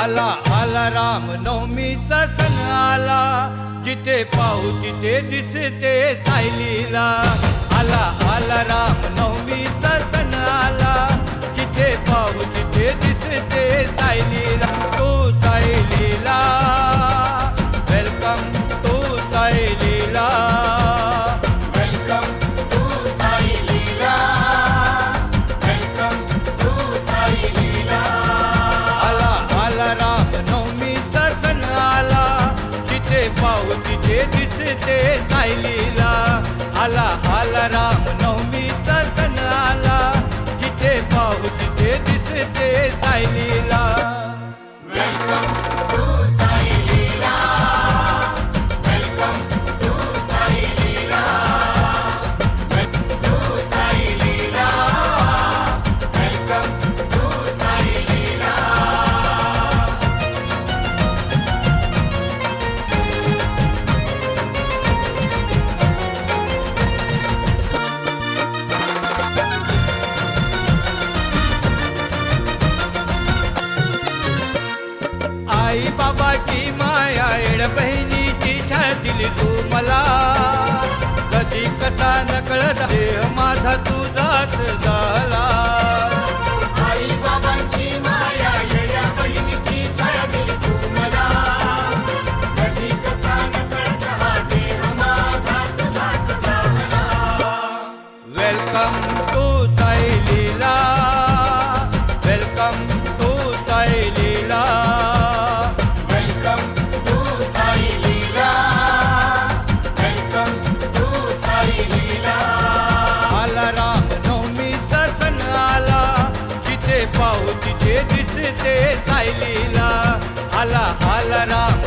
आला आला राम नवमीचा सण आला. जिथे पाहू तिथे दिसते सायलीला. आला आला राम नवमीचा फिरते सायलीला आला आला राम नवमीचा सण आला जिथे पाहू तिथे तिथे ते सायलीला वेलकम बाबाची माया येड बहिणीची छा दिली तू मला. कधी कसा नकळत देह माझा तू जात ते सायलीला आला आला राम.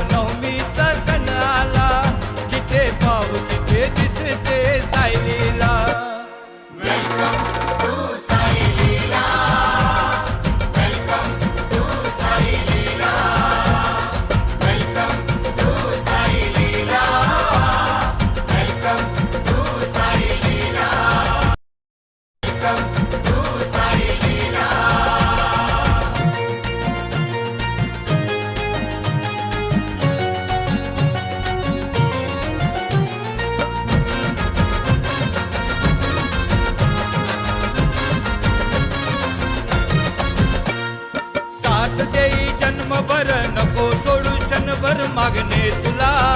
love.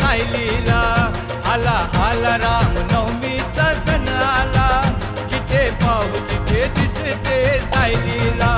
सायलीला आला आला राम नवमीचा सण आला जिथे पाहू तिथे तिथे ते सायलीला